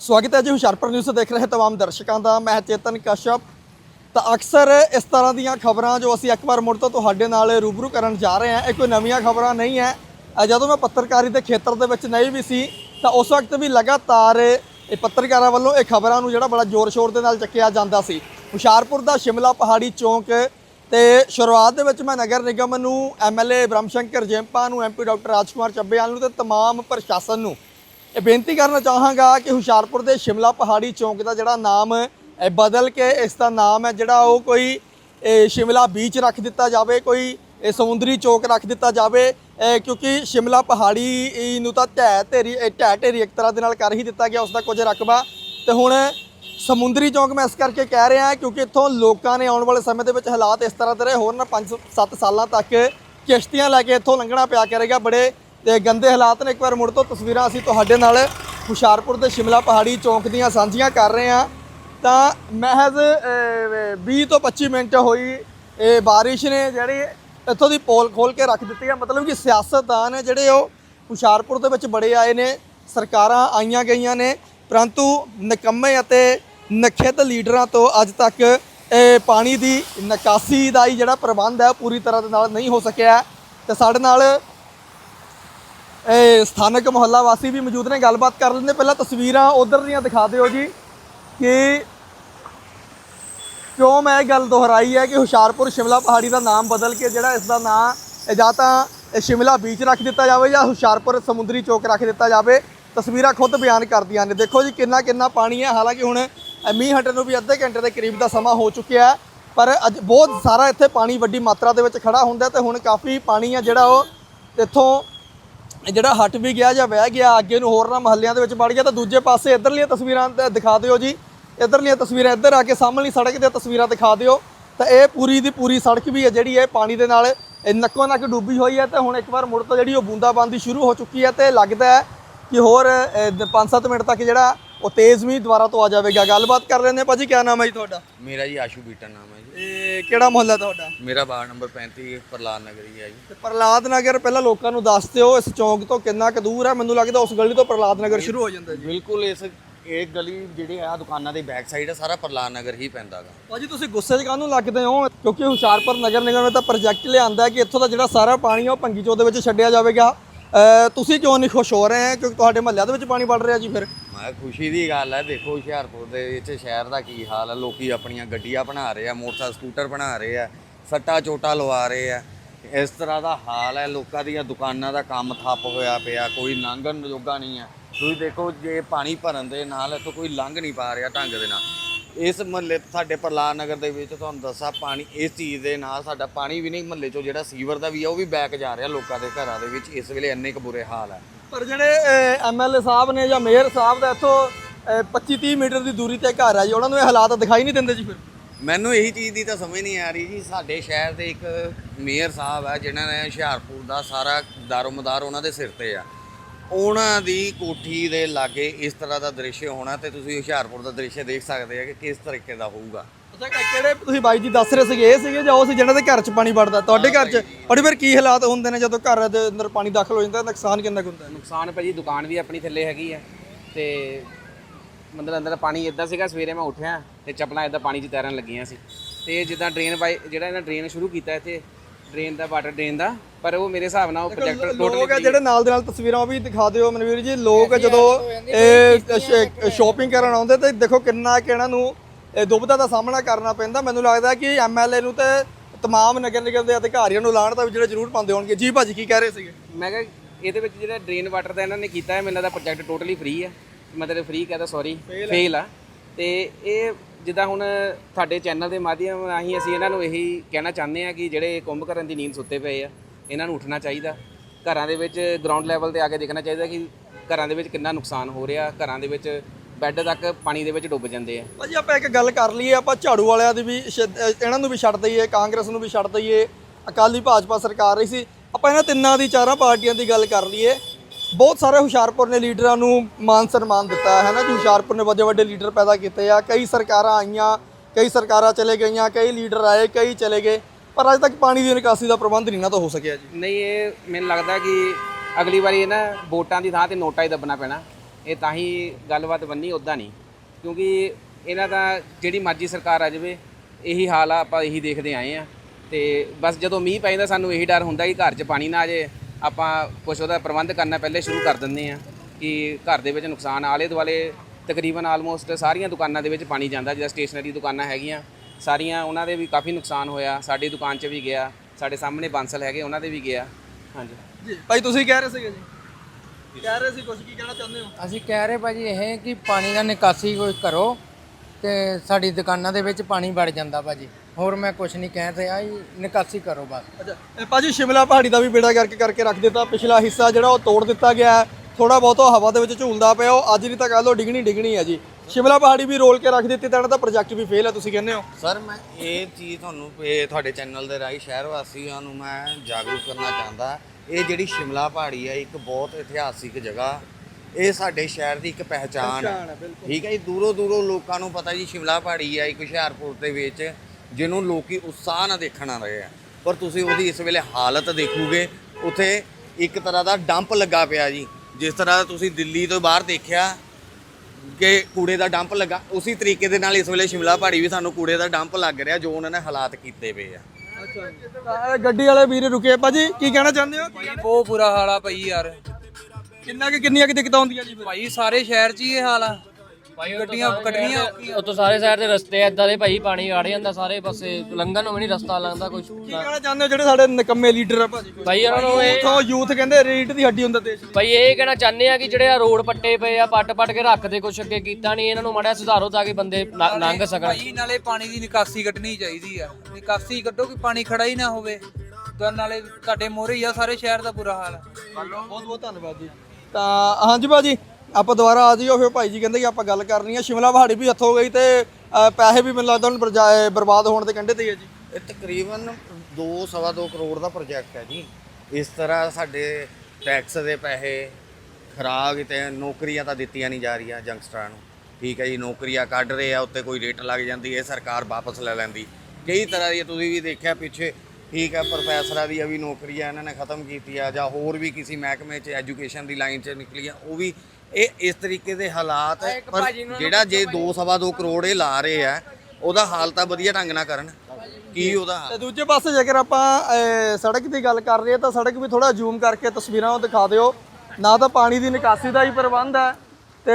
ਸਵਾਗਤ ਹੈ ਜੀ ਹੁਸ਼ਿਆਰਪੁਰ ਨਿਊਜ਼ ਦੇਖ ਰਹੇ तमाम ਦਰਸ਼ਕਾਂ ਦਾ ਮੈਂ ਚੇਤਨ ਕਸ਼ਪ ਤਾਂ ਅਕਸਰ ਇਸ ਤਰ੍ਹਾਂ ਦੀਆਂ ਖਬਰਾਂ ਜੋ ਅਸੀਂ ਇੱਕ ਵਾਰ ਮੁੜ ਤੋਂ ਤੁਹਾਡੇ ਨਾਲ ਰੂਬਰੂ ਕਰਨ ਜਾ ਰਹੇ ਹਾਂ ਇਹ ਕੋਈ ਨਵੀਆਂ ਖਬਰਾਂ ਨਹੀਂ ਹੈ ਅ, ਜਦੋਂ ਮੈਂ ਪੱਤਰਕਾਰੀ ਦੇ ਖੇਤਰ ਦੇ ਵਿੱਚ ਨਹੀਂ ਵੀ ਸੀ ਤਾਂ ਉਸ ਵਕਤ ਵੀ ਲਗਾਤਾਰ ਇਹ ਪੱਤਰਕਾਰਾਂ ਵੱਲੋਂ ਇਹ ਖਬਰਾਂ ਨੂੰ ਜਿਹੜਾ ਬੜਾ ਜ਼ੋਰ ਸ਼ੋਰ ਦੇ ਨਾਲ ਚੱਕਿਆ ਜਾਂਦਾ ਸੀ ਹੁਸ਼ਿਆਰਪੁਰ ਦਾ ਸ਼ਿਮਲਾ ਪਹਾੜੀ ਚੌਂਕ ਤੇ ਸ਼ੁਰੂਆਤ ਦੇ ਵਿੱਚ ਮੈਂ ਨਗਰ ਨਿਗਮ ਨੂੰ ਐਮਐਲਏ ਬ੍ਰਹਮ ਸ਼ੰਕਰ ਜੈਂਪਾ ਨੂੰ ਐਮਪੀ ਡਾਕਟਰ ਰਾਜਕੁਮਾਰ ਚੱਬੇਵਾਲ ਨੂੰ ਤੇ तमाम ਪ੍ਰਸ਼ਾਸਨ ਨੂੰ ਇਹ ਬੇਨਤੀ ਕਰਨਾ ਚਾਹਾਂਗਾ ਕਿ ਹੁਸ਼ਿਆਰਪੁਰ ਦੇ ਸ਼ਿਮਲਾ ਪਹਾੜੀ ਚੌਂਕ ਦਾ ਜਿਹੜਾ ਨਾਮ ਇਹ ਬਦਲ ਕੇ ਇਸ ਦਾ ਨਾਮ ਹੈ, ਜਿਹੜਾ ਉਹ ਕੋਈ ਸ਼ਿਮਲਾ ਬੀਚ ਰੱਖ ਦਿੱਤਾ ਜਾਵੇ, ਕੋਈ ਸਮੁੰਦਰੀ ਚੌਕ ਰੱਖ ਦਿੱਤਾ ਜਾਵੇ ਕਿਉਂਕਿ ਸ਼ਿਮਲਾ ਪਹਾੜੀ ਨੂੰ ਤਾਂ ਢਹਿ ਢੇਰੀ ਇਹ ਢਹਿ ਢੇਰੀ ਇੱਕ ਤਰ੍ਹਾਂ ਦੇ ਨਾਲ ਕਰ ਹੀ ਦਿੱਤਾ ਗਿਆ ਉਸ ਦਾ ਕੁਝ ਰਕਬਾ। ਤੇ ਹੁਣ ਸਮੁੰਦਰੀ ਚੌਂਕ ਮੈਂ ਇਸ ਕਰਕੇ ਕਹਿ ਰਿਹਾ ਕਿਉਂਕਿ ਇੱਥੋਂ ਲੋਕਾਂ ਨੇ ਆਉਣ ਵਾਲੇ ਸਮੇਂ ਦੇ ਵਿੱਚ ਹਾਲਾਤ ਇਸ ਤਰ੍ਹਾਂ ਦੇ ਰਹੇ, ਹੋਰ ਨਾ 5-7 ਸਾਲਾਂ ਤੱਕ ਕਿਸ਼ਤੀਆਂ ਲੈ ਕੇ ਇੱਥੋਂ ਲੰਘਣਾ ਪਿਆ ਕਰੇਗਾ, ਬੜੇ ਤੇ ਗੰਦੇ ਹਾਲਾਤ ਨੇ। ਇੱਕ ਵਾਰ ਮੁੜ ਤੋਂ ਤਸਵੀਰਾਂ ਅਸੀਂ ਤੁਹਾਡੇ ਨਾਲ ਹੁਸ਼ਿਆਰਪੁਰ ਦੇ ਸ਼ਿਮਲਾ ਪਹਾੜੀ ਚੌਂਕ ਦੀਆਂ ਸਾਂਝੀਆਂ ਕਰ ਰਹੇ ਹਾਂ। ਤਾਂ ਮਹਿਜ਼ ਅਹ, 20 ਤੋਂ 25 ਮਿੰਟ ਹੋਈ ਇਹ ਬਾਰਿਸ਼ ਨੇ ਜਿਹੜੀ ਇੱਥੋਂ ਦੀ ਪੋਲ ਖੋਲ ਕੇ ਰੱਖ ਦਿੱਤੀ ਹੈ ਮਤਲਬ ਕਿ ਸਿਆਸਤਦਾਨ ਹੈ ਜਿਹੜੇ ਉਹ ਹੁਸ਼ਿਆਰਪੁਰ ਦੇ ਵਿੱਚ ਬੜੇ ਆਏ ਨੇ ਸਰਕਾਰਾਂ ਆਈਆਂ ਗਈਆਂ ਨੇ ਪਰੰਤੂ ਨਿਕੰਮੇ ਅਤੇ ਨਖਿੱਤ ਲੀਡਰਾਂ ਤੋਂ ਅੱਜ ਤੱਕ ਇਹ ਪਾਣੀ ਦੀ ਨਿਕਾਸੀ ਦਾ ਹੀ ਜਿਹੜਾ ਪ੍ਰਬੰਧ ਹੈ ਉਹ ਪੂਰੀ ਤਰ੍ਹਾਂ ਦੇ ਨਾਲ ਨਹੀਂ ਹੋ ਸਕਿਆ। ਤੇ ਸਾਡੇ ਨਾਲ ਇਹ ਸਥਾਨਕ ਮੁਹੱਲਾ ਵਾਸੀ ਵੀ ਮੌਜੂਦ ਨੇ, ਗੱਲਬਾਤ ਕਰ ਲੈਂਦੇ ਪਹਿਲਾਂ ਤਸਵੀਰਾਂ ਉਧਰ ਦੀਆਂ ਦਿਖਾ ਦਿਓ ਜੀ ਕਿ ਕਿਉਂ ਮੈਂ ਇਹ ਗੱਲ ਦੁਹਰਾਈ ਹੈ ਕਿ ਹੁਸ਼ਿਆਰਪੁਰ ਸ਼ਿਮਲਾ ਪਹਾੜੀ ਦਾ ਨਾਮ ਬਦਲ ਕੇ ਜਿਹੜਾ ਇਸ ਦਾ ਨਾਮ ਜਾਂ ਤਾਂ ਇਹ ਸ਼ਿਮਲਾ ਬੀਚ ਰੱਖ ਦਿੱਤਾ ਜਾਵੇ ਜਾਂ ਹੁਸ਼ਿਆਰਪੁਰ ਸਮੁੰਦਰੀ ਚੌਕ ਰੱਖ ਦਿੱਤਾ ਜਾਵੇ। ਤਸਵੀਰਾਂ ਖੁਦ ਬਿਆਨ ਕਰਦੀਆਂ ਨੇ। ਦੇਖੋ ਜੀ ਕਿੰਨਾ ਕਿੰਨਾ ਪਾਣੀ ਹੈ। ਹਾਲਾਂਕਿ ਹੁਣ ਮੀਂਹ ਹਟਣ ਨੂੰ ਵੀ ਅੱਧੇ ਘੰਟੇ ਦੇ ਕਰੀਬ ਦਾ ਸਮਾਂ ਹੋ ਚੁੱਕਿਆ ਹੈ, ਪਰ ਅੱਜ ਬਹੁਤ ਸਾਰਾ ਇੱਥੇ ਪਾਣੀ ਵੱਡੀ ਮਾਤਰਾ ਦੇ ਵਿੱਚ ਖੜਾ ਹੁੰਦਾ ਤੇ ਹੁਣ ਕਾਫੀ ਪਾਣੀ ਆ ਜਿਹੜਾ ਉਹ ਇੱਥੋਂ ਜਿਹੜਾ ਹਟ ਵੀ ਗਿਆ ਜਾਂ ਵਹਿ ਗਿਆ, ਅੱਗੇ ਨੂੰ ਹੋਰਨਾਂ ਮਹੱਲਿਆਂ ਦੇ ਵਿੱਚ ਵੜ ਗਿਆ, ਤਾਂ ਦੂਜੇ ਪਾਸੇ ਇਧਰਲੀਆਂ ਤਸਵੀਰਾਂ ਦਿਖਾ ਦਿਓ ਜੀ। ਇਧਰਲੀਆਂ ਤਸਵੀਰਾਂ ਇੱਧਰ ਆ ਕੇ ਸਾਹਮਣੀ ਸੜਕ ਦੀਆਂ ਤਸਵੀਰਾਂ ਦਿਖਾ ਦਿਓ। ਤਾਂ ਇਹ ਪੂਰੀ ਦੀ ਪੂਰੀ ਸੜਕ ਵੀ ਹੈ ਜਿਹੜੀ ਇਹ ਪਾਣੀ ਦੇ ਨਾਲ ਨੱਕੋ ਨੱਕ ਡੁੱਬੀ ਹੋਈ ਹੈ ਤੇ ਹੁਣ ਇੱਕ ਵਾਰ ਮੁੜ ਤੋਂ ਜਿਹੜੀ ਉਹ ਬੂੰਦਾਬਾਂਦੀ ਸ਼ੁਰੂ ਹੋ ਚੁੱਕੀ ਹੈ ਤੇ ਲੱਗਦਾ ਹੈ ਕਿ ਹੋਰ 5-7 ਮਿੰਟ ਤੱਕ ਜਿਹੜਾ ਉਹ ਤੇਜ਼ ਮੀਂਹ ਦੁਬਾਰਾ ਤੋਂ ਆ ਜਾਵੇਗਾ। ਗੱਲਬਾਤ ਕਰ ਲੈਂਦੇ ਹਾਂ। ਭਾਜੀ ਕੀ ਨਾਮ ਹੈ ਜੀ ਤੁਹਾਡਾ? ਮੇਰਾ ਜੀ ਆਸ਼ੂ ਬੀਟਾ ਨਾਮ ਹੈ ਜੀ। ਇਹ ਕਿਹੜਾ ਮੁਹੱਲਾ ਤੁਹਾਡਾ? ਮੇਰਾ ਵਾਰਡ ਨੰਬਰ 35 ਪ੍ਰਲਾਦ ਨਗਰੀ ਹੈ ਜੀ। ਤੇ ਪ੍ਰਲਾਦ ਨਗਰ ਪਹਿਲਾਂ ਲੋਕਾਂ ਨੂੰ ਦੱਸ ਦਿਓ ਇਸ ਚੌਂਕ ਤੋਂ ਕਿੰਨਾ ਕੁ ਦੂਰ ਹੈ? ਮੈਨੂੰ ਲੱਗਦਾ ਉਸ ਗਲੀ ਤੋਂ ਪ੍ਰਲਾਦ ਨਗਰ ਸ਼ੁਰੂ ਹੋ ਜਾਂਦਾ ਜੀ। ਬਿਲਕੁਲ ਇਸ ਇਹ ਗਲੀ ਜਿਹੜੀ ਆ ਦੁਕਾਨਾਂ ਦੇ ਬੈਕ ਸਾਈਡ ਹੈ ਸਾਰਾ ਪ੍ਰਲਾਦ ਨਗਰ ਹੀ ਪੈਂਦਾਗਾ ਭਾਜੀ ਤੁਸੀਂ ਗੁੱਸੇ 'ਚ ਕਾਹਨੂੰ ਲੱਗਦੇ ਹੋ? ਕਿਉਂਕਿ ਹੁਸ਼ਿਆਰਪੁਰ ਨਗਰ ਨਿਗਮ ਨੇ ਤਾਂ ਪ੍ਰੋਜੈਕਟ ਲਿਆਂਦਾ ਕਿ ਇੱਥੋਂ ਦਾ ਜਿਹੜਾ ਸਾਰਾ ਪਾਣੀ ਆ ਉਹ ਭੰਗੀ ਚੋ ਦੇ ਵਿੱਚ ਛੱਡਿਆ ਜਾਵੇਗਾ। ਤੁਸੀਂ ਕਿਉਂ ਨਹੀਂ ਖੁਸ਼ ਹੋ ਰਹੇ? ਹੈ ਕਿਉਂਕਿ ਤੁਹਾਡੇ ਮਹੱਲਿਆਂ ਦੇ ਵਿੱਚ ਪਾਣੀ ਵੜ ਰਿਹਾ ਜੀ ਫਿਰ। ਮੈਂ ਖੁਸ਼ੀ ਦੀ ਗੱਲ ਹੈ ਦੇਖੋ ਹੁਸ਼ਿਆਰਪੁਰ ਦੇ ਵਿੱਚ ਸ਼ਹਿਰ ਦਾ ਕੀ ਹਾਲ ਹੈ ਲੋਕੀ ਆਪਣੀਆਂ ਗੱਡੀਆਂ ਬਣਾ ਰਹੇ ਆ, ਮੋਟਰਸਾਈਕਲ, ਸਕੂਟਰ ਬਣਾ ਰਹੇ ਆ, ਸੱਟਾ ਚੋਟਾ ਲਵਾ ਰਹੇ ਆ। ਇਸ ਤਰ੍ਹਾਂ ਦਾ ਹਾਲ ਹੈ ਲੋਕਾਂ ਦੀਆਂ ਦੁਕਾਨਾਂ ਦਾ ਕੰਮ ਠੱਪ ਹੋਇਆ ਪਿਆ। ਕੋਈ ਲੰਘਣ ਯੋਗਾ ਨਹੀਂ ਹੈ ਤੁਸੀਂ ਦੇਖੋ, ਜੇ ਪਾਣੀ ਭਰਨ ਦੇ ਨਾਲ ਇੱਥੋਂ ਕੋਈ ਲੰਘ ਨਹੀਂ ਪਾ ਰਿਹਾ ਢੰਗ ਦੇ ਨਾਲ। ਇਸ ਮਹੱਲੇ, ਸਾਡੇ ਪ੍ਰਲਾਦ ਨਗਰ ਦੇ ਵਿੱਚ ਤੁਹਾਨੂੰ ਦੱਸਾਂ, ਪਾਣੀ ਇਸ ਚੀਜ਼ ਦੇ ਨਾਲ ਸਾਡਾ ਪਾਣੀ ਵੀ ਨਹੀਂ, ਮਹੱਲੇ ਚੋਂ ਜਿਹੜਾ ਸੀਵਰ ਦਾ ਵੀ ਆ, ਉਹ ਵੀ ਬੈਕ ਜਾ ਰਿਹਾ ਲੋਕਾਂ ਦੇ ਘਰਾਂ ਦੇ ਵਿੱਚ। ਇਸ ਵੇਲੇ ਇੰਨੇ ਕੁ ਬੁਰੇ ਹਾਲ ਹੈ ਪਰ ਜਿਹੜੇ ਐਮਐਲਏ ਸਾਹਿਬ ਨੇ ਜਾਂ ਮੇਅਰ ਸਾਹਿਬ ਦਾ ਇੱਥੋਂ 25-30 ਮੀਟਰ ਦੀ ਦੂਰੀ ਤੇ ਘਰ ਹੈ ਜੀ, ਉਹਨਾਂ ਨੂੰ ਇਹ ਹਾਲਾਤ ਦਿਖਾਈ ਨਹੀਂ ਦਿੰਦੇ ਜੀ ਫਿਰ? ਮੈਨੂੰ ਇਹੀ ਚੀਜ਼ ਦੀ ਤਾਂ ਸਮਝ ਨਹੀਂ ਆ ਰਹੀ ਜੀ। ਸਾਡੇ ਸ਼ਹਿਰ ਦੇ ਇੱਕ ਮੇਅਰ ਸਾਹਿਬ ਹੈ ਜਿਨ੍ਹਾਂ ਨੇ ਹੁਸ਼ਿਆਰਪੁਰ ਦਾ ਸਾਰਾ ਦਾਰੋਮਦਾਰ ਉਹਨਾਂ ਦੇ ਸਿਰ ਤੇ ਆ। ਉਹਨਾਂ ਦੀ ਕੋਠੀ ਦੇ ਲਾਗੇ ਇਸ ਤਰ੍ਹਾਂ ਦਾ ਦ੍ਰਿਸ਼ ਹੋਣਾ ਤੇ ਤੁਸੀਂ ਹੁਸ਼ਿਆਰਪੁਰ ਦਾ ਦ੍ਰਿਸ਼ ਦੇਖ ਸਕਦੇ ਆ ਕਿ ਕਿਸ ਤਰੀਕੇ ਦਾ ਹੋਊਗਾ। ਅੱਛਾ ਕਿ- ਕਿਹੜੇ ਤੁਸੀਂ ਬਾਈ ਜੀ ਦੱਸ ਰਹੇ ਸੀਗੇ ਇਹ ਸੀਗੇ ਜਾਂ ਉਹ ਸੀ ਜਿਹਨਾਂ ਦੇ ਘਰ 'ਚ ਪਾਣੀ ਵੜਦਾ? ਤੁਹਾਡੇ ਘਰ 'ਚ? ਬੜੀ ਫਿਰ ਕੀ ਹਾਲਾਤ ਹੁੰਦੇ ਨੇ ਜਦੋਂ ਘਰ ਦੇ ਅੰਦਰ ਪਾਣੀ ਦਾਖਲ ਹੋ ਜਾਂਦਾ ਨੁਕਸਾਨ ਕਿੰਨਾ ਕੁ ਹੁੰਦਾ ਹੈ? ਨੁਕਸਾਨ ਭਾਜੀ ਦੁਕਾਨ ਵੀ ਆਪਣੀ ਥੱਲੇ ਹੈਗੀ ਹੈ ਤੇ ਮਤਲਬ ਅੰਦਰ ਪਾਣੀ ਇਦਾਂ ਸੀਗਾ ਸਵੇਰੇ ਮੈਂ ਉੱਠਿਆ ਤੇ ਚੱਪਲਾਂ ਇਦਾਂ ਪਾਣੀ 'ਚ ਤੈਰਨ ਲੱਗੀਆਂ ਸੀ। ਤੇ ਜਿੱਦਾਂ ਡਰੇਨ ਬਾਈ ਜਿਹੜਾ ਇਹਨਾਂ ਡਰੇਨ ਸ਼ੁਰੂ ਕੀਤਾ ਇੱਥੇ ਡਰੇਨ ਦਾ ਵਾਟਰ ਡਰੇਨ ਦਾ ਪਰ ਉਹ ਮੇਰੇ ਹਿਸਾਬ ਨਾਲ ਉਹ ਪ੍ਰੋਜੈਕਟ ਲੋਕ ਆ ਜਿਹੜੇ ਨਾਲ ਦੇ ਨਾਲ ਤਸਵੀਰਾਂ ਉਹ ਵੀ ਦਿਖਾ ਦਿਓ ਮਨਵੀਰ ਜੀ। ਲੋਕ ਜਦੋਂ ਇਹ ਸ਼ਾਪਿੰਗ ਕਰਨ ਆਉਂਦੇ ਤੇ ਦੇਖੋ ਕਿੰਨਾ ਕਿ ਇਹਨਾਂ ਨੂੰ ਦੁਬਿਧਾ ਦਾ ਸਾਹਮਣਾ ਕਰਨਾ ਪੈਂਦਾ। ਮੈਨੂੰ ਲੱਗਦਾ ਕਿ ਐਮਐਲਏ ਨੂੰ ਤੇ ਤਮਾਮ ਨਗਰ ਨਿਗਮ ਦੇ ਅਧਿਕਾਰੀਆਂ ਨੂੰ ਲਾਣ ਦਾ ਵੀ ਜਿਹੜੇ ਜ਼ਰੂਰ ਪਾਉਂਦੇ ਹੋਣਗੇ। ਜੀ ਭਾਜੀ ਕੀ ਕਹਿ ਰਹੇ ਸੀਗੇ? ਮੈਂ ਕਿਹਾ ਇਹਦੇ ਵਿੱਚ ਜਿਹੜਾ ਡਰੇਨ ਵਾਟਰ ਦਾ ਇਹਨਾਂ ਨੇ ਕੀਤਾ ਹੈ ਮੈਨੂੰ ਲੱਗਦਾ ਪ੍ਰੋਜੈਕਟ ਟੋਟਲੀ ਫ੍ਰੀ ਹੈ। ਮਤਲਬ ਫ੍ਰੀ ਕਹਦਾ ਸੌਰੀ ਫੇਲ ਆ। ਤੇ ਇਹ ਜਿੱਦਾਂ ਹੁਣ ਤੁਹਾਡੇ ਚੈਨਲ ਦੇ ਮਾਧਿਅਮ ਰਾਹੀਂ ਅਸੀਂ ਇਹਨਾਂ ਨੂੰ ਇਹੀ ਕਹਿਣਾ ਚਾਹੁੰਦੇ ਆ ਕਿ ਜਿਹੜੇ ਕੁੰਭ ਕਰਨ ਦੀ ਨੀਂਦ ਸੁੱਤੇ ਪਏ ਆ ਇਹਨਾਂ ਨੂੰ ਉੱਠਣਾ ਚਾਹੀਦਾ। ਘਰਾਂ ਦੇ ਵਿੱਚ ਗਰਾਊਂਡ ਲੈਵਲ ਤੇ ਆ ਕੇ ਦੇਖਣਾ ਚਾਹੀਦਾ ਕਿ ਘਰਾਂ ਦੇ ਵਿੱਚ ਕਿੰਨਾ ਨੁਕਸਾਨ ਹੋ ਰਿਹਾ ਘਰਾਂ ਦੇ ਵਿੱਚ ਬੈੱਡ ਤੱਕ ਪਾਣੀ ਦੇ ਵਿੱਚ ਡੁੱਬ ਜਾਂਦੇ ਆ। ਭਾਜੀ ਆਪਾਂ ਇੱਕ ਗੱਲ ਕਰ ਲਈਏ ਆਪਾਂ ਝਾੜੂ ਵਾਲਿਆਂ ਦੀ ਵੀ ਸ਼- ਅਹ ਇਹਨਾਂ ਨੂੰ ਵੀ ਛੱਡ ਦਈਏ ਕਾਂਗਰਸ ਨੂੰ ਵੀ ਛੱਡ ਦਈਏ ਅਕਾਲੀ ਭਾਜਪਾ ਸਰਕਾਰ ਰਹੀ ਸੀ। ਆਪਾਂ ਇਹਨਾਂ ਤਿੰਨਾਂ ਦੀ ਚਾਰਾਂ ਪਾਰਟੀਆਂ ਦੀ ਗੱਲ ਕਰ ਲਈਏ ਬਹੁਤ ਸਾਰੇ ਹੁਸ਼ਿਆਰਪੁਰ ਨੇ ਲੀਡਰਾਂ ਨੂੰ ਮਾਨ ਸਨਮਾਨ ਦਿੱਤਾ ਹੈ ਨਾ ਜੀ? ਹੁਸ਼ਿਆਰਪੁਰ ਨੇ ਵੱਡੇ ਵੱਡੇ ਲੀਡਰ ਪੈਦਾ ਕੀਤੇ ਆ ਕਈ ਸਰਕਾਰਾਂ ਆਈਆਂ ਕਈ ਸਰਕਾਰਾਂ ਚਲੇ ਗਈਆਂ ਕਈ ਲੀਡਰ ਆਏ ਕਈ ਚਲੇ ਗਏ ਪਰ ਅਜੇ ਤੱਕ ਪਾਣੀ ਦੀ ਨਿਕਾਸੀ ਦਾ ਪ੍ਰਬੰਧ ਨਹੀਂ ਨਾ ਤਾਂ ਹੋ ਸਕਿਆ ਜੀ। ਨਹੀਂ ਇਹ ਮੈਨੂੰ ਲੱਗਦਾ ਕਿ ਅਗਲੀ ਵਾਰੀ ਇਹ ਨਾ ਵੋਟਾਂ ਦੀ ਥਾਂ ਤੇ ਨੋਟਾ ਹੀ ਦੱਬਣਾ ਪੈਣਾ। ਇਹ ਤਾਂ ਹੀ ਗੱਲਬਾਤ ਬੰਨੀ ਉਦਾਂ ਨਹੀਂ। ਕਿਉਂਕਿ ਇਹਨਾਂ ਦਾ ਜਿਹੜੀ ਮਰਜ਼ੀ ਸਰਕਾਰ ਆ ਜਾਵੇ, ਇਹੀ ਹਾਲ ਆ, ਆਪਾਂ ਇਹੀ ਦੇਖਦੇ ਆਏ ਆ। ਤੇ ਬਸ ਜਦੋਂ ਮੀਂਹ ਪੈਂਦਾ ਸਾਨੂੰ ਇਹੀ ਡਰ ਹੁੰਦਾ ਕਿ ਘਰ 'ਚ ਪਾਣੀ ਨਾ ਆ ਜੇ ਆਪਾਂ ਕੁਛ ਉਹਦਾ ਪ੍ਰਬੰਧ ਕਰਨਾ ਪਹਿਲੇ ਸ਼ੁਰੂ ਕਰ ਦਿੰਦੇ ਆ ਕਿ ਘਰ ਦੇ ਵਿੱਚ ਨੁਕਸਾਨ ਆਲੇ ਦੁਆਲੇ ਤਕਰੀਬਨ ਆਲਮੋਸਟ ਸਾਰੀਆਂ ਦੁਕਾਨਾਂ ਦੇ ਵਿੱਚ ਪਾਣੀ ਜਾਂਦਾ ਜਿਹੜਾ ਸਟੇਸ਼ਨਰੀ ਦੁਕਾਨਾਂ ਹੈਗੀਆਂ। ਸਾਰੀਆਂ ਉਹਨਾਂ ਦੇ ਵੀ ਕਾਫੀ ਨੁਕਸਾਨ ਹੋਇਆ, ਸਾਡੀ ਦੁਕਾਨ 'ਚ ਵੀ ਗਿਆ, ਸਾਡੇ ਸਾਹਮਣੇ ਬਾਂਸਲ ਹੈਗੇ, ਉਹਨਾਂ ਦੇ ਵੀ ਗਿਆ। ਹਾਂਜੀ। ਜੀ। ਭਾਈ, ਤੁਸੀਂ ਕਹਿ ਰਹੇ ਸੀਗੇ ਜੀ? ਕਹਿ ਰਹੇ ਸੀ ਕੁਝ ਕੀ ਕਹਿਣਾ ਚਾਹੁੰਦੇ ਹੋ? ਅਸੀਂ ਕਹਿ ਰਹੇ ਭਾਜੀ ਇਹ ਕਿ ਪਾਣੀ ਦਾ ਨਿਕਾਸੀ ਕੋਈ ਕਰੋ ਤੇ ਸਾਡੀ ਦੁਕਾਨਾਂ ਦੇ ਵਿੱਚ ਪਾਣੀ ਵੜ ਜਾਂਦਾ ਭਾਜੀ। ਹੋਰ ਮੈਂ ਕੁਝ ਨਹੀਂ ਕਹਿ ਰਿਹਾ ਜੀ ਨਿਕਾਸੀ ਕਰੋ ਬਸ। ਅੱਛਾ ਇਹ ਭਾਜੀ ਸ਼ਿਮਲਾ ਪਹਾੜੀ ਦਾ ਵੀ ਬੇੜਾ ਕਰਕੇ ਕਰਕੇ ਰੱਖ ਦਿੱਤਾ। ਪਿਛਲਾ ਹਿੱਸਾ ਜਿਹੜਾ ਉਹ ਤੋੜ ਦਿੱਤਾ ਗਿਆ ਥੋੜਾ ਬਹੁਤ ਉਹ ਹਵਾ ਦੇ ਵਿੱਚ ਝੂਲਦਾ ਪਿਆ ਉਹ ਅੱਜ ਨਹੀਂ ਤਾਂ ਕੱਲ ਉਹ ਡਿਗਣੀ ਡਿਗਣੀ ਹੈ ਜੀ। ਸ਼ਿਮਲਾ ਪਹਾੜੀ ਵੀ ਰੋਲ ਕੇ ਰੱਖ ਦਿੱਤੀ ਤਾਂ ਇਹਨਾਂ ਦਾ ਪ੍ਰੋਜੈਕਟ ਵੀ ਫੇਲ ਹੈ ਤੁਸੀਂ ਕਹਿੰਦੇ ਹੋ? ਸਰ ਮੈਂ ਇਹ ਚੀਜ਼ ਤੁਹਾਨੂੰ ਇਹ ਤੁਹਾਡੇ ਚੈਨਲ ਦੇ ਰਾਹੀਂ ਸ਼ਹਿਰ ਵਾਸੀਆਂ ਨੂੰ ਮੈਂ ਜਾਗਰੂਕ ਕਰਨਾ ਚਾਹੁੰਦਾ। ਇਹ ਜਿਹੜੀ ਸ਼ਿਮਲਾ ਪਹਾੜੀ ਹੈ ਇੱਕ ਬਹੁਤ ਇਤਿਹਾਸਿਕ ਜਗ੍ਹਾ। ਇਹ ਸਾਡੇ ਸ਼ਹਿਰ ਦੀ ਇੱਕ ਪਹਿਚਾਣ ਹੈ। ਠੀਕ ਹੈ ਜੀ ਦੂਰੋਂ ਦੂਰੋਂ ਲੋਕਾਂ ਨੂੰ ਪਤਾ ਜੀ ਸ਼ਿਮਲਾ ਪਹਾੜੀ ਹੈ ਇੱਕ ਹੁਸ਼ਿਆਰਪੁਰ ਦੇ ਵਿੱਚ ਜਿਹਨੂੰ ਲੋਕੀ ਉਤਸ਼ਾਹ ਨਾਲ ਦੇਖਣ ਆ ਰਹੇ ਆ। ਪਰ ਤੁਸੀਂ ਉਹਦੀ ਇਸ ਵੇਲੇ ਹਾਲਤ ਦੇਖੋਗੇ ਉੱਥੇ ਇੱਕ ਤਰ੍ਹਾਂ ਦਾ ਡੰਪ ਲੱਗਾ ਪਿਆ ਜੀ। ਜਿਸ ਤਰ੍ਹਾਂ ਤੁਸੀਂ ਦਿੱਲੀ ਤੋਂ ਬਾਹਰ ਦੇਖਿਆ ਕਿ ਕੂੜੇ ਦਾ ਡੰਪ ਲੱਗਾ ਉਸੇ ਤਰੀਕੇ ਦੇ ਨਾਲ ਇਸ ਵੇਲੇ ਸ਼ਿਮਲਾ ਪਹਾੜੀ ਵੀ ਸਾਨੂੰ ਕੂੜੇ ਦਾ ਡੰਪ ਲੱਗ ਰਿਹਾ ਜੋ ਉਹਨਾਂ ਨੇ ਹਾਲਾਤ ਕੀਤੇ ਪਏ ਆ। ਅੱਛਾ ਗੱਡੀ ਵਾਲੇ ਵੀਰ ਰੁਕੇ। ਭਾਜੀ ਕੀ ਕਹਿਣਾ ਚਾਹੁੰਦੇ ਹੋ? ਬਹੁਤ ਬੁਰਾ ਹਾਲ ਆ ਭਾਈ ਯਾਰ। ਕਿੰਨਾ ਕਿ ਕਿੰਨੀਆਂ ਕਿ ਦਿੱਕਤਾਂ ਹੁੰਦੀਆਂ ਜੀ ਫਿਰ? ਭਾਈ ਸਾਰੇ ਸ਼ਹਿਰ 'ਚ ਹੀ ਇਹ ਹਾਲ ਆ। ਗੱਡੀਆਂ ਕੱਢਣੀਆਂ ਔਖੀਆਂ। ਉਤੋਂ ਸਾਰੇ ਸਾਈਡ ਦੇ ਰਸਤੇ ਏਦਾਂ ਦੇ ਭਾਈ ਪਾਣੀ ਆੜ ਜਾਂਦਾ ਸਾਰੇ ਪਾਸੇ ਲੰਘਣ ਨੂੰ ਵੀ ਨਹੀਂ ਰਸਤਾ ਲੰਘਦਾ ਕੁਝ ਕੀ ਕਹਿਣਾ ਚਾਹੁੰਦੇ ਹੋ ਜਿਹੜੇ ਸਾਡੇ ਨਿਕੰਮੇ ਲੀਡਰ ਆ ਭਾਜੀ? ਭਾਈ ਉਹਨਾਂ ਨੂੰ ਇਹ ਉਥੋਂ ਯੂਥ ਕਹਿੰਦੇ ਰੀਟ ਦੀ ਹੱਡੀ ਹੁੰਦਾ ਦੇਸ਼। ਭਾਈ ਇਹ ਕਹਿਣਾ ਚਾਹੁੰਦੇ ਆ ਕਿ ਜਿਹੜੇ ਆ ਰੋਡ ਪੱਟੇ ਪਏ ਆ ਪੱਟ ਪੱਟ ਕੇ ਰੱਖਦੇ ਕੁਛ ਅੱਗੇ ਕੀਤਾ ਨਹੀਂ ਇਹਨਾਂ ਨੂੰ ਮੜਿਆ ਸੁਧਾਰੋ ਤਾਂ ਕਿ ਬੰਦੇ ਲ- ਲੰਘ ਸਕਣ। ਭਾਈ ਨਾਲੇ ਪਾਣੀ ਦੀ ਨਿਕਾਸੀ ਕੱਢਣੀ ਚਾਹੀਦੀ ਆ। ਨਿਕਾਸੀ ਕੱਢੋ ਕਿ ਪਾਣੀ ਖੜਾ ਹੀ ਨਾ ਹੋਵੇ। ਤਾਂ ਨਾਲੇ ਤੁਹਾਡੇ ਮੋਹਰੇ ਹੀ ਆ ਸਾਰੇ ਸ਼ਹਿਰ ਦਾ ਬੁਰਾ ਹਾਲ ਆ। ਬਹੁਤ ਬਹੁਤ ਧੰਨਵਾਦ ਜੀ। ਤਾਂ ਹਾਂਜੀ ਭਾਜੀ ਆਪਾਂ ਦੁਬਾਰਾ ਆ ਜਾਈਓ ਫਿਰ ਭਾਈ ਜੀ ਕਹਿੰਦੇ ਕਿ ਆਪਾਂ ਗੱਲ ਕਰਨੀ ਹੈ ਸ਼ਿਮਲਾ ਪਹਾੜੀ ਵੀ ਹੱਥੋਂ ਗਈ ਤੇ ਅ, ਪੈਸੇ ਵੀ ਮੈਨੂੰ ਲੱਗਦਾ ਹੁਣ ਬਰਜਾ- ਬਰਬਾਦ ਹੋਣ ਦੇ ਕੰਢੇ ਤੇ ਹੀ ਹੈ ਜੀ। ਇਹ ਤਕਰੀਬਨ 2 ਸਵਾ 2 ਕਰੋੜ ਦਾ ਪ੍ਰੋਜੈਕਟ ਹੈ ਜੀ। ਇਸ ਤਰ੍ਹਾਂ ਸਾਡੇ ਟੈਕਸ ਦੇ ਪੈਸੇ ਖਰਾਬ ਤੇ ਨੌਕਰੀਆਂ ਤਾਂ ਦਿੱਤੀਆਂ ਨਹੀਂ ਜਾ ਰਹੀਆਂ ਯੰਗਸਟਰਾਂ ਨੂੰ। ਠੀਕ ਹੈ ਜੀ ਨੌਕਰੀਆਂ ਕੱਢ ਰਹੇ ਆ ਉੱਤੇ ਕੋਈ ਰੇਟ ਲੱਗ ਜਾਂਦੀ ਹੈ ਸਰਕਾਰ ਵਾਪਸ ਲੈ ਲੈਂਦੀ। ਕਈ ਤਰ੍ਹਾਂ ਦੀ ਤੁਸੀਂ ਵੀ ਦੇਖਿਆ ਪਿੱਛੇ ਠੀਕ ਹੈ ਪ੍ਰੋਫੈਸਰਾਂ ਦੀ ਵੀ ਨੌਕਰੀਆਂ ਇਹਨਾਂ ਨੇ ਖਤਮ ਕੀਤੀ ਆ ਜਾਂ ਹੋਰ ਵੀ ਕਿਸੇ ਮਹਿਕਮੇ 'ਚ ਐਜੂਕੇਸ਼ਨ ਦੀ ਲਾਈਨ 'ਚ ਨਿਕਲੀ ਆ ਉਹ ਵੀ ਇਹ ਇਸ ਤਰੀਕੇ ਦੇ ਹਾਲਾਤ ਪਰ ਜਿਹੜਾ ਜੇ 2 ਸਵਾ 2 ਕਰੋੜ ਇਹ ਲਾ ਰਹੇ ਆ ਉਹਦਾ ਹਾਲ ਤਾਂ ਵਧੀਆ ਢੰਗ ਨਾਲ ਕਰਨ। ਕੀ ਉਹਦਾ ਤੇ ਦੂਜੇ ਪਾਸੇ ਜੇਕਰ ਆਪਾਂ ਸੜਕ ਦੀ ਗੱਲ ਕਰ ਰਹੇ ਤਾਂ ਸੜਕ ਵੀ ਥੋੜਾ ਜ਼ੂਮ ਕਰਕੇ ਤਸਵੀਰਾਂ ਉਹ ਦਿਖਾ ਦਿਓ। ਨਾ ਤਾਂ ਪਾਣੀ ਦੀ ਨਿਕਾਸੀ ਦਾ ਹੀ ਪ੍ਰਬੰਧ ਹੈ ਤੇ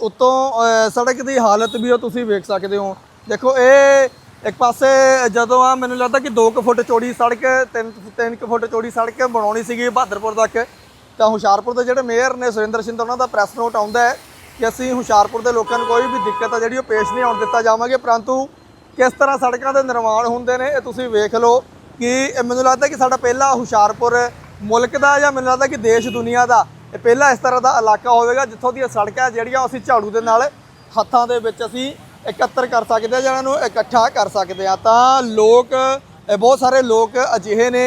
ਉਤੋਂ ਸੜਕ ਦੀ ਹਾਲਤ ਵੀ ਉਹ ਤੁਸੀਂ ਵੇਖ ਸਕਦੇ ਹੋ। ਦੇਖੋ ਇਹ ਇੱਕ ਪਾਸੇ ਜਦੋਂ ਆ ਮੈਨੂੰ ਲੱਗਦਾ ਕਿ 2 ਫੁੱਟ ਚੌੜੀ ਸੜਕ 3 3 ਫੁੱਟ ਚੌੜੀ ਸੜਕ ਬਣਾਉਣੀ ਸੀਗੀ ਬਹਾਦਰਪੁਰ ਤੱਕ। ਤਾਂ ਹੁਸ਼ਿਆਰਪੁਰ ਦੇ ਜਿਹੜੇ ਮੇਅਰ ਨੇ ਸੁਰਿੰਦਰ ਸਿੰਘ ਉਹਨਾਂ ਦਾ ਪ੍ਰੈਸ ਨੋਟ ਆਉਂਦਾ ਹੈ ਕਿ ਅਸੀਂ ਹੁਸ਼ਿਆਰਪੁਰ ਦੇ ਲੋਕਾਂ ਨੂੰ ਕੋਈ ਵੀ ਦਿੱਕਤ ਆ ਜਿਹੜੀ ਉਹ ਪੇਸ਼ ਨਹੀਂ ਆਉਣ ਦਿੱਤਾ ਜਾਵਾਂਗੇ। ਪਰੰਤੂ ਕਿਸ ਤਰ੍ਹਾਂ ਸੜਕਾਂ ਦੇ ਨਿਰਮਾਣ ਹੁੰਦੇ ਨੇ ਇਹ ਤੁਸੀਂ ਵੇਖ ਲਓ ਕਿ ਮੈਨੂੰ ਲੱਗਦਾ ਕਿ ਸਾਡਾ ਪਹਿਲਾ ਹੁਸ਼ਿਆਰਪੁਰ ਮੁਲਕ ਦਾ ਜਾਂ ਮੈਨੂੰ ਲੱਗਦਾ ਕਿ ਦੇਸ਼ ਦੁਨੀਆ ਦਾ ਇਹ ਪਹਿਲਾ ਇਸ ਤਰ੍ਹਾਂ ਦਾ ਇਲਾਕਾ ਹੋਵੇਗਾ ਜਿੱਥੋਂ ਦੀਆਂ ਸੜਕਾਂ ਜਿਹੜੀਆਂ ਅਸੀਂ ਝਾੜੂ ਦੇ ਨਾਲ ਹੱਥਾਂ ਦੇ ਵਿੱਚ ਅਸੀਂ ਇਕੱਤਰ ਕਰ ਸਕਦੇ ਹਾਂ ਜਾਂ ਇਹਨਾਂ ਨੂੰ ਇਕੱਠਾ ਕਰ ਸਕਦੇ ਹਾਂ। ਤਾਂ ਲੋਕ ਬਹੁਤ ਸਾਰੇ ਲੋਕ ਅਜਿਹੇ ਨੇ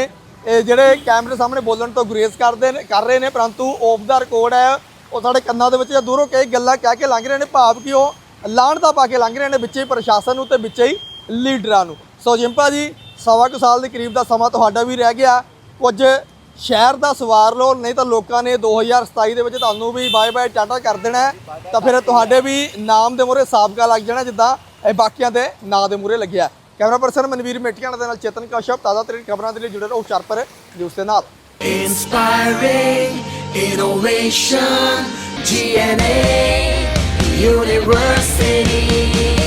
ਇਹ ਜਿਹੜੇ ਕੈਮਰੇ ਸਾਹਮਣੇ ਬੋਲਣ ਤੋਂ ਗੁਰੇਜ਼ ਕਰਦੇ ਨੇ ਕਰ ਰਹੇ ਨੇ, ਪਰੰਤੂ ਆਫ ਦਾ ਰਿਕਾਰਡ ਹੈ। ਉਹ ਸਾਡੇ ਕੰਨਾਂ ਦੇ ਵਿੱਚ ਜਾਂ ਦੂਰੋਂ ਕਈ ਗੱਲਾਂ ਕਹਿ ਕੇ ਲੰਘ ਰਹੇ ਨੇ। ਭਾਵ ਕਿ ਉਹ ਲਾਹਣਤਾ ਪਾ ਕੇ ਲੰਘ ਰਹੇ ਨੇ ਵਿੱਚੇ ਹੀ, ਪ੍ਰਸ਼ਾਸਨ ਨੂੰ ਤੇ ਵਿੱਚੇ ਹੀ, ਲੀਡਰਾਂ ਨੂੰ। ਸੋ ਜਿੰਪਾ ਜੀ, ਸਵਾ ਕੁ ਸਾਲ ਦੇ ਕਰੀਬ ਦਾ ਸਮਾਂ ਤੁਹਾਡਾ ਵੀ ਰਹਿ ਗਿਆ। ਕੁਝ ਸ਼ਹਿਰ ਦਾ ਸਵਾਰ ਲਓ, ਨਹੀਂ ਤਾਂ ਲੋਕਾਂ ਨੇ 2027 ਦੇ ਵਿੱਚ ਤੁਹਾਨੂੰ ਵੀ ਬਾਏ ਬਾਏ ਟਾਟਾ ਕਰ ਦੇਣਾ ਤਾਂ ਫਿਰ ਤੁਹਾਡੇ ਵੀ ਨਾਮ ਦੇ ਮੂਹਰੇ ਸਾਬਕਾ ਲੱਗ ਜਾਣਾ, ਜਿੱਦਾਂ ਇਹ ਬਾਕੀਆਂ ਦੇ ਨਾਂ ਦੇ ਮੂਹਰੇ ਲੱਗਿਆ। ਕੈਮਰਾ ਪਰਸਨ ਮਨਵੀਰ ਮੇਟੀਆਂ ਦੇ ਨਾਲ ਚੇਤਨ ਕਸ਼ਪ ਤਾਜ਼ਾ ਤਰੀਨ ਖਬਰਾਂ ਦੇ ਲਈ ਜੁੜੇ ਰਹੋ ਹੁਸ਼ਿਆਰਪੁਰ ਨਿਊਜ਼ ਦੇ ਨਾਲ Inspiring innovation, GNA University.